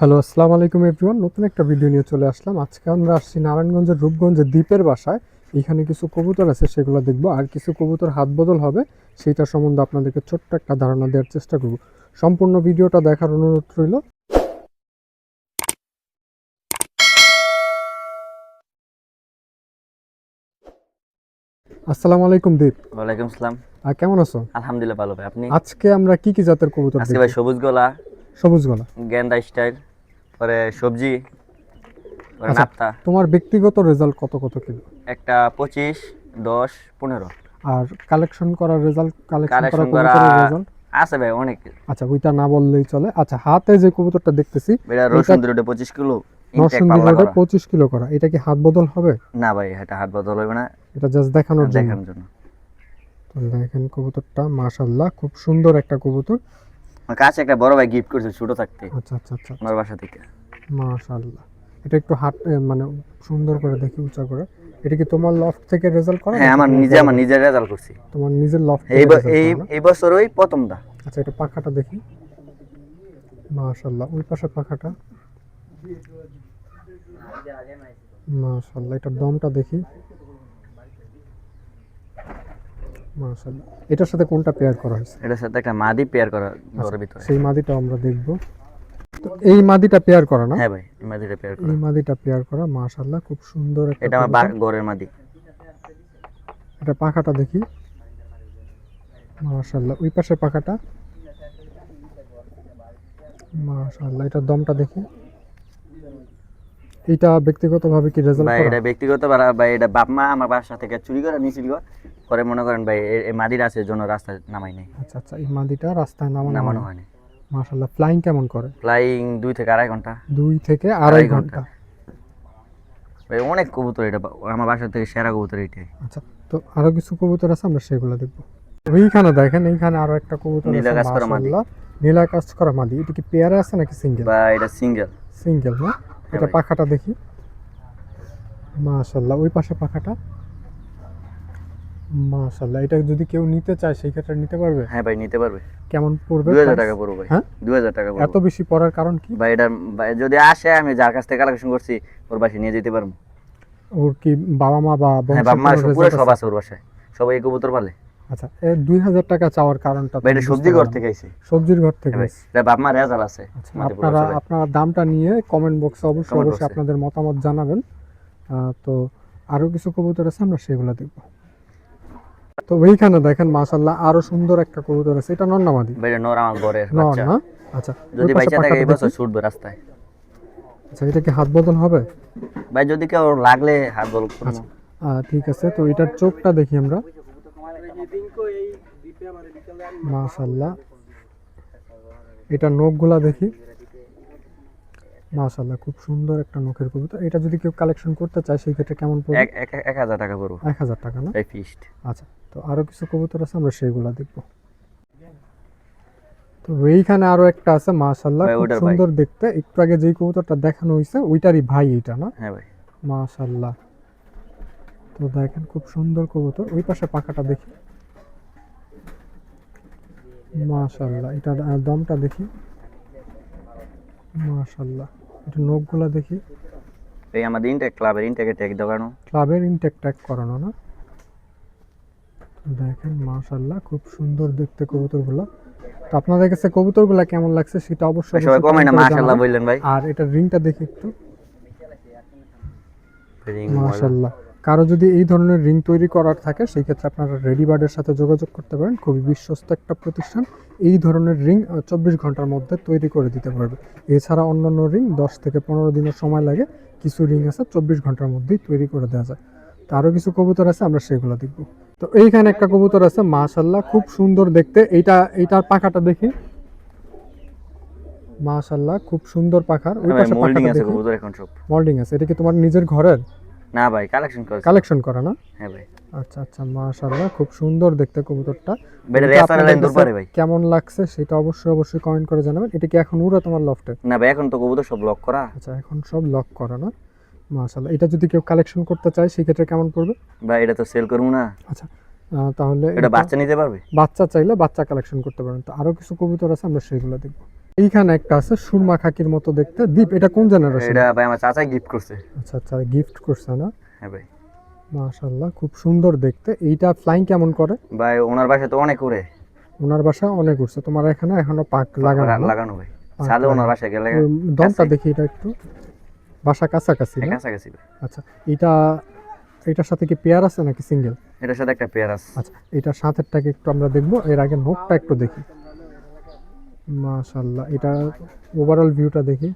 Hello আসসালামু আলাইকুম everyone নতুন একটা ভিডিও নিয়ে চলে আসলাম। আজকে আমরা আসছি নারায়ণগঞ্জের রূপগঞ্জের দ্বীপের বাসায়। এখানে কিছু কবুতর আছে সেগুলো দেখব। আর কিছু কবুতর হাত বদল হবে সেইটা সম্বন্ধে আপনাদেরকে ছোট্ট একটা ধারণা দেওয়ার চেষ্টা করব। সম্পূর্ণ ভিডিওটা দেখার অনুরোধ রইল। আসসালামু আলাইকুম দীপ ওয়ালাইকুম সালাম আর কেমন আছো? আলহামদুলিল্লাহ ভালো ভাই। আপনি? আজকে আমরা কি কি জাতের কবুতর আজকে? ভাই সবুজ গলা। সবুজ গলা। গেন্দা স্টাইল। পরে সবজি আচ্ছা। নাপ্তা। তোমার ব্যক্তিগত রেজাল্ট কত কত কিলো? একটা পঁচিশ দশ পনেরো। আর কালেকশন করার রেজাল্ট কালেকশন করা রেজাল্ট আছে ভাই অনেক আচ্ছা ওইটা না বললেই চলে। আচ্ছা হাতে যে কবুতরটা দেখতেছি এটা রসুন কিলো রোডে। পঁচিশ কিলো করা। এটা কি হাত বদল হবে? না ভাই এটা হাত বদল হইবে না। এটা জাস্ট দেখানোর জন্য। দেখানোর জন্য। তো দেখেন কবুতরটা মাশাল্লাহ খুব সুন্দর একটা কবুতর। আমার কাছে একটা বড় ভাই গিফট করেছে ছোট থাকতে। আচ্ছা আচ্ছা আচ্ছা আমার বাসা থেকে। মাশাল্লাহ এটা একটু হাত মানে সুন্দর করে দেখি উঁচা করে। এটা কি তোমার লফট থেকে রেজাল্ট করা হ্যাঁ আমার নিজে আমার? নিজের রেজাল্ট করছি। তোমার নিজের লফট এই এই এই বছর ওই প্রথমটা। আচ্ছা এটা পাখাটা দেখি। মাশাল্লাহ ওই পাশে পাখাটা। মাশাল্লাহ এটার দমটা দেখি। মাশাল্লাহ এটার সাথে কোনটা পেয়ার করা হয়েছে? এটার সাথে একটা মাদি পেয়ার করা ঘরের ভিতরে। সেই মাদিটা আমরা দেখব। তো এই মাদিটা পেয়ার করা না? হ্যাঁ ভাই এই মাদিটা পেয়ার করা। এই মাদিটা পেয়ার করা মাশাল্লাহ খুব সুন্দর একটা এটা আমার ঘরের মাদি। এটা পাখাটা দেখি। মাশাল্লাহ ওই পাশে পাখাটা। মাশাল্লাহ এটার দমটা দেখি। এটা ব্যক্তিগতভাবে কি রেজাল্ট ভাই এটা ব্যক্তিগত ভাই এটা বাপ মা আমার বাসা থেকে চুরি করে নিয়েছিল পরে মনে করেন ভাই এই মাদির আছে জন্য রাস্তায় নামাই নাই। আচ্ছা আচ্ছা এই মাদিটা রাস্তায় নামানো নামানো হয়নি। মাশাল্লাহ ফ্লাইং কেমন করে? ফ্লাইং দুই থেকে আড়াই ঘণ্টা। দুই থেকে আড়াই ঘণ্টা। ভাই অনেক কবুতর এটা আমার বাসা থেকে সেরা কবুতর এটাই। আচ্ছা তো আরও কিছু কবুতর আছে আমরা সেগুলো দেখব। ওইখানে দেখেন এইখানে আরও একটা কবুতর নীলা কাজ করা মাদি। নীলা কাজ করা মাদি এটা কি পেয়ারে আছে নাকি সিঙ্গেল ভাই এটা সিঙ্গেল সিঙ্গেল না? এটা পাখাটা দেখি। মাশাল্লাহ ওই পাশে পাখাটা। মাশাল্লাহ এটা যদি কেউ নিতে চায় সেই ক্ষেত্রে নিতে পারবে? হ্যাঁ ভাই নিতে পারবে। কেমন পড়বে দুই হাজার price? টাকা পড়বে ভাই। হ্যাঁ? দুই হাজার টাকা এত বেশি পড়ার কারণ কি? ভাই এটা যদি আসে আমি যার কাছ থেকে কালেকশন করছি ওর বাসায় নিয়ে যেতে পারব। ওর কি বাবা মা বা হ্যাঁ বাপ মা পুরো সব আছে? ওর বাসায়। সবাই কবুতর পালে। আচ্ছা এ দুই হাজার টাকা চাওয়ার কারণটা এটা সবজি ঘর থেকে। আইছে। সবজির ঘর থেকে ভাই এটা বাপ মা রেজাল আছে। আচ্ছা আপনারা আপনারা দামটা নিয়ে কমেন্ট বক্সে অবশ্যই অবশ্যই আপনাদের মতামত জানাবেন। তো আরও কিছু কবুতর আছে আমরা সেগুলো দেখব। তো ওইখানে দেখেন মাশাল্লাহ আরও সুন্দর একটা কবুতর আছে। এটা ভাই এটা নর আমার বাচ্চা। না? আচ্ছা যদি বাইচা থাকে এই বছর ছুটবে রাস্তায়। আচ্ছা এটা কি হাত বদল হবে? ভাই যদি কেউ লাগলে হাত বল আচ্ছা আহ, ঠিক আছে তো এটার চোখটা দেখি আমরা। মাশাল্লাহ এটা নখগুলা দেখি। মাশাল্লাহ খুব সুন্দর একটা নখের কবুতর। এটা যদি কেউ কালেকশন করতে চায় সেই ক্ষেত্রে কেমন পড়বে? এক এক এক হাজার টাকা পড়ব। এক হাজার টাকা না? এই ফিস্ট আচ্ছা তো আরও কিছু কবুতর আছে আমরা সেইগুলা দেখব। তো এইখানে আরও একটা আছে মাশাল্লাহ খুব সুন্দর দেখতে। একটু আগে যেই কবুতরটা দেখানো হইছে ওইটারই ভাই এটা না? হ্যাঁ ভাই। মাশাল্লাহ তো দেখেন খুব সুন্দর কবুতর। ওই পাশে পাখাটা দেখি। মাশাল্লাহ এটা দমটা দেখি। মাশাল্লাহ এটা নখগুলা দেখি। এই আমাদের ইনটেক ক্লাবের ইনটেকে ট্যাগ দোকানো ক্লাবের ইনটেক ট্যাগ করানো না। দেখেন মাশাল্লাহ খুব সুন্দর দেখতে কবুতরগুলো। তো আপনাদের কাছে কবুতরগুলো কেমন লাগছে সেটা অবশ্যই সবাই অবশ্যই কমে না মাশাআল্লাহ জানাবেন। বললেন ভাই। আর এটা রিংটা দেখি একটু। মাশাল্লাহ কারও যদি এই ধরনের রিং তৈরি করার থাকে সেই ক্ষেত্রে আপনারা রেডি বার্ডের সাথে যোগাযোগ করতে পারেন। খুবই বিশ্বস্ত একটা প্রতিষ্ঠান। এই ধরনের রিং চব্বিশ ঘণ্টার মধ্যে তৈরি করে দিতে পারবে। এছাড়া অন্যান্য রিং দশ থেকে পনেরো দিনের সময় লাগে। কিছু রিং আছে চব্বিশ ঘণ্টার মধ্যেই তৈরি করে দেওয়া যায়। তো আরও কিছু কবুতর আছে আমরা সেগুলো দেখব। তো এইখানে একটা কবুতর আছে মাশাল্লাহ খুব সুন্দর দেখতে। এইটা এইটার পাখাটা দেখি। মাশাল্লাহ খুব সুন্দর পাখার। ওই পাশে পাখাটা দেখি। মল্ডিং আছে। এটা কি তোমার নিজের ঘরের? না ভাই কালেকশন করে কালেকশন করা না? হ্যাঁ ভাই। আচ্ছা আচ্ছা মাশাআল্লাহ খুব সুন্দর দেখতে কবুতরটা। ভাই। কেমন লাগছে সেটা অবশ্যই অবশ্যই কমেন্ট করে জানাবেন। এটা কি এখন উড়া তোমার লফটে না ভাই এখন তো কবুতর সব লক করা। আচ্ছা এখন সব লক করা না? মাশাআল্লাহ এটা যদি কেউ কালেকশন করতে চায় সেই ক্ষেত্রে কেমন পড়বে? ভাই এটা তো সেল করব না। আচ্ছা তাহলে এটা এটা বাচ্চা নিতে পারবে? বাচ্চা চাইলে বাচ্চা কালেকশন করতে পারেন। তো আরও কিছু কবুতর আছে আমরা সেগুলো দেখব। এইখানে একটা আছে সুরমা খাকির মতো দেখতে। দীপ এটা কোন জেনারেশন এটা ভাই আমার চাচাই গিফট করছে। আচ্ছা আচ্ছা গিফট করছে না? হ্যাঁ ভাই। মাশাল্লাহ খুব সুন্দর দেখতে। এইটা ফ্লাইং কেমন করে? ভাই ওনার বাসায় তো অনেক উড়ে। ওনার বাসা অনেক উঠছে তোমার এখানে এখনও পাক লাগানো? লাগানো ভাই। সালে ওনার। বাসায় গেলে দমটা দেখি এটা একটু। বাসা কাছাকাছি না? কাছাকাছি ভাই। আচ্ছা এটা এটার সাথে কি পেয়ার আছে নাকি সিঙ্গেল এটার সাথে একটা পেয়ার আছে। আচ্ছা এটার সাথেরটাকে একটু আমরা দেখব। এর আগে নোটটা একটু দেখি। মাশাল্লাহ এটা ওভারঅল ভিউটা দেখি।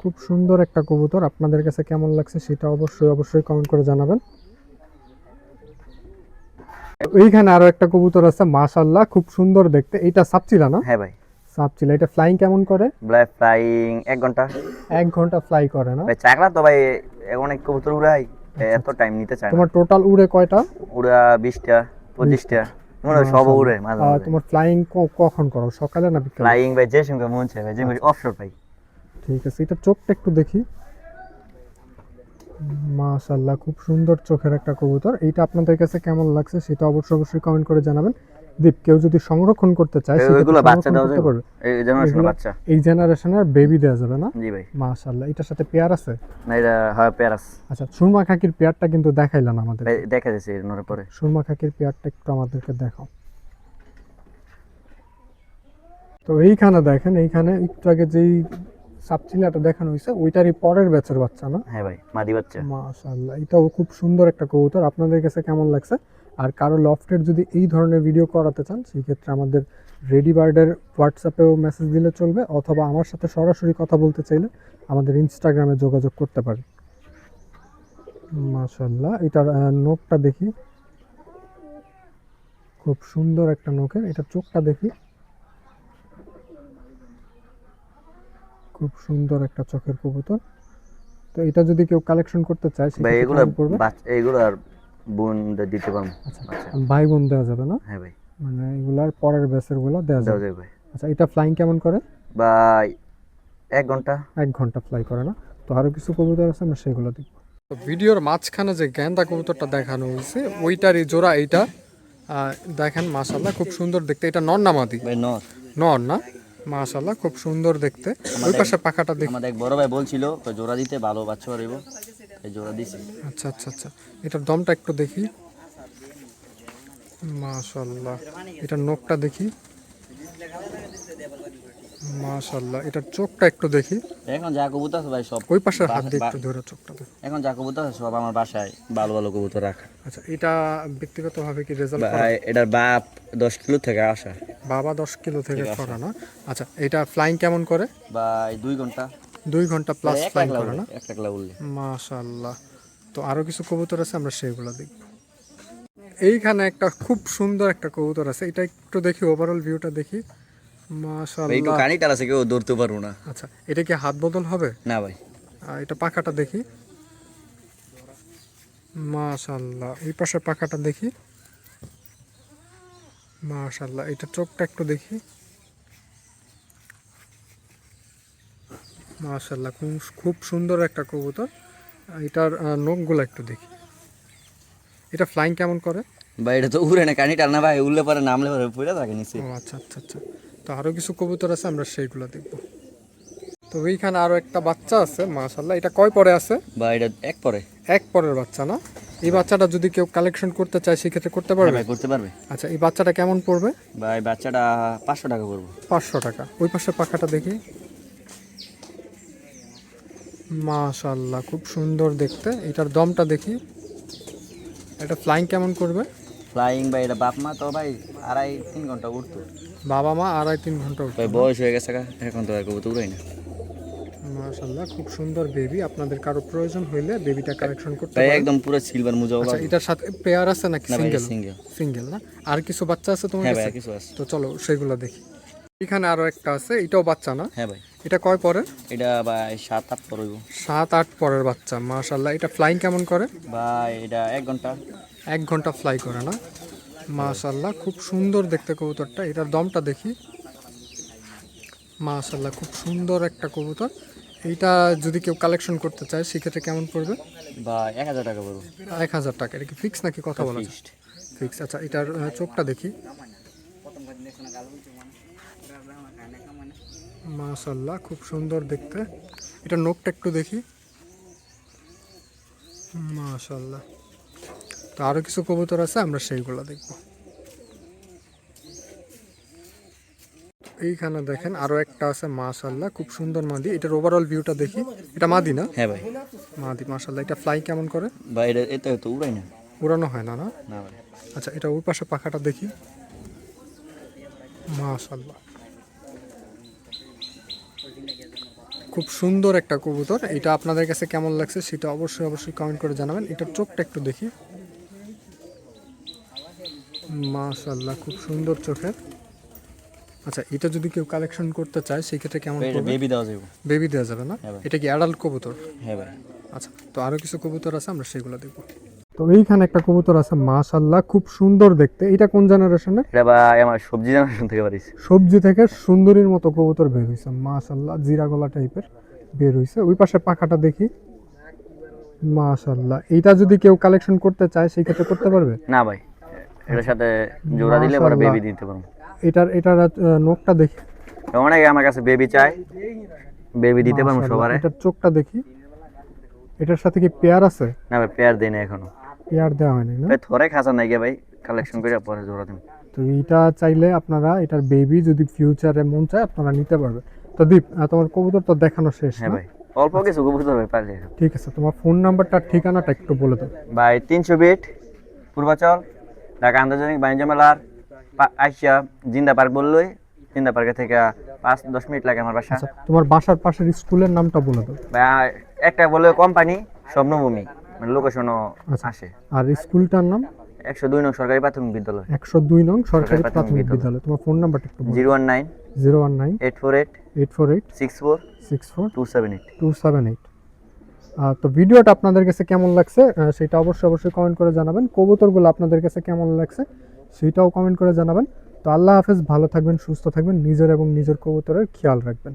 খুব সুন্দর একটা কবুতর আপনাদের কাছে কেমন লাগছে সেটা অবশ্যই অবশ্যই কমেন্ট করে জানাবেন। এইখানে আরও একটা কবুতর আছে মাশাল্লাহ খুব সুন্দর দেখতে। এটা সাপচিলা না? হ্যাঁ ভাই। সাপচিলা এটা ফ্লাইং কেমন করে? ফ্লাইং এক ঘণ্টা। এক ঘণ্টা ফ্লাই করে না? ভাই চাকরা তো ভাই অনেক কবুতর উড়াই এত টাইম নিতে চায় না। তোমার টোটাল উড়ে কয়টা? উড়া বিশটা পঁচিশটা। মনে হয় সব উড়ে মাঝে মাঝে। তোমার ফ্লাইং কখন করো? সকালে না বিকালে? ফ্লাইং ভাই যে সঙ্গে মন চায় ভাই যে অফশোর ভাই ঠিক আছে এটা চোখটা একটু দেখি। মাশাল্লাহ খুব সুন্দর চোখের একটা কবুতর। এইটা আপনাদের কাছে কেমন লাগছে সেটা অবশ্যই অবশ্যই কমেন্ট করে জানাবেন। দীপ কেউ যদি সংরক্ষণ করতে চায় এই- বাচ্চা দেওয়া যাবে। এই জেনারেশন বাচ্চা। এই জেনারেশনের বেবি দেওয়া যাবে না? জি ভাই। মাশাল্লাহ এটার সাথে পেয়ার আছে? না এটা হয় প্যারাস আচ্ছা সুরমা খাকির পেয়ারটা কিন্তু দেখাইলাম আমাদের। দেখা যাচ্ছে এর নরে পরে সুরমা খাকির পেয়ারটা একটু আমাদেরকে দেখাও। তো এইখানে দেখেন এইখানে একটু আগে যেই সাবচিলাটা দেখানো হয়েছে ওইটারই পরের ব্যাচের বাচ্চা না? হ্যাঁ ভাই মাদি বাচ্চা। মাশাআল্লাহ এটাও খুব সুন্দর একটা কবুতর। আপনাদের কাছে কেমন লাগছে? আর কারও লফটের যদি এই ধরনের ভিডিও করাতে চান সেই ক্ষেত্রে আমাদের রেডি বার্ডের হোয়াটসঅ্যাপেও মেসেজ দিলে চলবে অথবা আমার সাথে সরাসরি কথা বলতে চাইলে আমাদের ইনস্টাগ্রামে যোগাযোগ করতে পারে মাশাআল্লাহ এটার নোকটা দেখি। খুব সুন্দর একটা নোকের এটা চোখটা দেখি। খুব সুন্দর একটা চোখের কবুতর। তো এটা যদি কেউ কালেকশন করতে চায় এগুলো এগুলো আর বোন দিতে পারব। আচ্ছা ভাই বোন দেওয়া যাবে না? হ্যাঁ ভাই। মানে এগুলার পরের ব্যাচেরগুলো দেওয়া দেওয়া যাবে। ভাই আচ্ছা এটা ফ্লাইং কেমন করে? ভাই এক ঘণ্টা। এক ঘণ্টা ফ্লাই করে না? তো আরও কিছু কবুতর আছে আমরা সেগুলো দেখব। তো ভিডিওর মাঝখানে যে গ্যান্দা কবুতরটা দেখানো হয়েছে ওইটারই জোড়া এইটা। দেখেন মাশাল্লাহ খুব সুন্দর দেখতে। এটা নর নামাদি ভাই নর। নর না? মাশাল্লাহ খুব সুন্দর দেখতে। ওই পাশে পাখাটা দেখ আমাদের এক বড় ভাই বলছিল তো জোড়া দিতে ভালো বাচ্চা পারিব এই জোড়া দিছি। আচ্ছা আচ্ছা আচ্ছা। এটার দমটা একটু দেখি। মাশাল্লাহ এটার নখটা দেখি। মাশাল্লাহ এটার চোখটা একটু দেখি। এখন যা কবুতর আছে ভাই সব ওই পাশের হাত দিয়ে একটু ধরে চোখটা এখন যা কবুতর আছে সব আমার বাসায় ভালো ভালো কবুতর রাখা। আচ্ছা এটা ব্যক্তিগতভাবে কি রেজাল্ট ভাই এটার বাপ দশ কিলো থেকে আসা। বাবা দশ কিলো থেকে করা না আচ্ছা এটা ফ্লাইং কেমন করে? ভাই দুই ঘণ্টা। দুই ঘণ্টা প্লাস ফ্লাইং করে না? মাশাল্লাহ তো আরও কিছু কবুতর আছে আমরা সেগুলো দেখব। এইখানে একটা খুব সুন্দর একটা কবুতর আছে। এটা একটু দেখি ওভারঅল ভিউটা দেখি। একটু মাশাল্লাহ কানিটার আছে কেউ ধরতে পারব না। আচ্ছা এটা কি হাত বদল হবে? না ভাই। এটা পাখাটা দেখি। মাশাল্লাহ এই পাশে পাখাটা দেখি। মাশাল্লাহ এটা চোখটা একটু দেখি। মাশাল্লাহ খুব খুব সুন্দর একটা কবুতর। এটার নখগুলো একটু দেখি। এটা ফ্লাইং কেমন করে? ভাই এটা তো উড়ে না কানিটার না ভাই উড়লে পারে নামলে পারে পড়ে থাকে নিচে। ও আচ্ছা আচ্ছা আচ্ছা। তো আরও কিছু কবুতর আছে আমরা সেইগুলো দেখব। তো ওইখানে আরও একটা বাচ্চা আছে মাশাল্লাহ এটা কয় পরে আছে? বা এটা এক পরে। এক পরের বাচ্চা না? এই বাচ্চাটা যদি কেউ কালেকশন করতে চায় সেক্ষেত্রে করতে হ্যাঁ পারবে? ভাই করতে পারবে। আচ্ছা এই বাচ্চাটা কেমন পড়বে? ভাই বাচ্চাটা পাঁচশো টাকা করব পাঁচশো টাকা। ওই পাশে পাখাটা দেখি। মাশাল্লাহ খুব সুন্দর দেখতে। এটার দমটা দেখি। এটা ফ্লাইং কেমন করবে? ফ্লাইং ভাই এটা বাপ মা তো ভাই আড়াই তিন ঘণ্টা উঠতো। বাবা মা আড়াই তিন ঘণ্টা উঠবে ভাই বয়স হয়ে গেছে এখন তো আর কবুতর উড়াই না। মাশাল্লাহ খুব সুন্দর বেবি আপনাদের কারও প্রয়োজন হইলে বেবিটা কালেকশন করতে পারেন। একদম পুরো সিলভার মুজা আচ্ছা এটার সাথে পেয়ার আছে নাকি সিঙ্গেল সিঙ্গেল সিঙ্গেল না? আর কিছু বাচ্চা আছে তোমার হ্যাঁ কাছে? ভাই কিছু আছে। তো চলো সেগুলো দেখি। এখানে আরও একটা আছে এটাও বাচ্চা না? হ্যাঁ ভাই। এটা কয় পরে এটা ভাই সাত আট পড়ব সাত আট পরের বাচ্চা মাশাল্লাহ এটা ফ্লাইং কেমন করে? ভাই এটা এক ঘণ্টা। এক ঘণ্টা ফ্লাই করে না? মাশাল্লাহ খুব সুন্দর দেখতে কবুতরটা। এটার দমটা দেখি। মাশাল্লাহ খুব সুন্দর একটা কবুতর। এইটা যদি কেউ কালেকশন করতে চায় সেক্ষেত্রে কেমন পড়বে? বা এক হাজার টাকা পড়ব। এক হাজার টাকা। এটা কি ফিক্স নাকি কথা বলা? ফিক্স আচ্ছা এটার চোখটা দেখি। মাশাল্লাহ খুব সুন্দর দেখতে। এটা নোকটা একটু দেখি। মাশাল্লাহ তো আরও কিছু কবুতর আছে আমরা সেইগুলো দেখব। এইখানে দেখেন আরও একটা আছে মাশাল্লাহ খুব সুন্দর মাদি। এটার ওভারঅল ভিউটা দেখি। এটা মাদি না? হ্যাঁ ভাই। মাদি মাশাল্লাহ এটা ফ্লাই কেমন করে? ভাই এটা এটা তো উড়াই না। উড়ানো হয় না না? আচ্ছা এটা ওই পাশে পাখাটা দেখি। মাশাল্লাহ খুব সুন্দর একটা কবুতর। এটা আপনাদের কাছে কেমন লাগছে সেটা অবশ্যই অবশ্যই কমেন্ট করে জানাবেন। এটা চোখটা একটু দেখি। মাশাল্লাহ খুব সুন্দর চোখের। আচ্ছা এটা যদি কেউ কালেকশন করতে চায় সেই ক্ষেত্রে কেমন বেবি দেওয়া যাবে। বেবি দেওয়া যাবে না? হ্যাঁ এটা কি অ্যাডাল্ট কবুতর? হ্যাঁ ভাই। আচ্ছা তো আরও কিছু কবুতর আছে আমরা সেগুলো দেখব। তো এইখানে একটা কবুতর আছে মাশাল্লাহ খুব সুন্দর দেখতে। এটা কোন জেনারেশনের এটা ভাই আমার সবজি জেনারেশন থেকে পারিস সবজি থেকে সুন্দরীর মতো কবুতর বের হয়েছে মাশাল্লাহ জিরা গলা টাইপের বের হয়েছে ওই পাশে পাখাটা দেখি। মাশাল্লাহ এটা যদি কেউ কালেকশন করতে চায় সেই ক্ষেত্রে করতে পারবে? না ভাই এটার সাথে জোড়া দিলে পরে বেবি দিতে পারব। এটার এটার নোকটা দেখি। অনেকে আমার কাছে বেবি চায় বেবি দিতে পারব সবারে। এটার চোখটা দেখি। এটার সাথে কি পেয়ার আছে? না ভাই পেয়ার দেয় না এখনও। পেয়ার দেওয়া হয়নি না? থরে খাঁচা নাই গে ভাই কালেকশন করে পরে জোড়া দিন তো এইটা চাইলে আপনারা এটার বেবি যদি ফিউচারে মন চায় আপনারা নিতে পারবে। তো দীপ তোমার কবুতর তো দেখানো শেষ হ্যাঁ ভাই অল্প কিছু কবুতর ভাই পারলে ঠিক আছে তোমার ফোন নাম্বারটা ঠিকানাটা একটু বলে দাও। ভাই তিনশো বিট পূর্বাচল ঢাকা আন্তর্জাতিক বাণিজ্য মেলার আইসা জিন্দা পার্ক বললই। জিন্দা পার্কে থেকে পাঁচ দশ মিনিট লাগে আমার বাসা। আচ্ছা তোমার বাসার পাশের স্কুলের নামটা বলে দাও। ভাই একটা বলে কোম্পানি স্বপ্নভূমি। মানে লোকেশনও আচ্ছা। আসে। আর স্কুলটার নাম? একশো দুই নং সরকারি প্রাথমিক বিদ্যালয়। একশো দুই নং সরকারি প্রাথমিক বিদ্যালয়। তোমার ফোন নাম্বারটা একটু zero one nine zero one nine eight four eight eight four eight six four six four two seven eight. Two seven eight. তো ভিডিওটা আপনাদের কাছে কেমন লাগছে? সেটা অবশ্যই অবশ্যই কমেন্ট করে জানাবেন। কবুতরগুলো আপনাদের কাছে কেমন লাগছে সেটাও কমেন্ট করে জানাবেন। তো আল্লাহ হাফেজ ভালো থাকবেন সুস্থ থাকবেন নিজের এবং নিজের কবুতরের খেয়াল রাখবেন।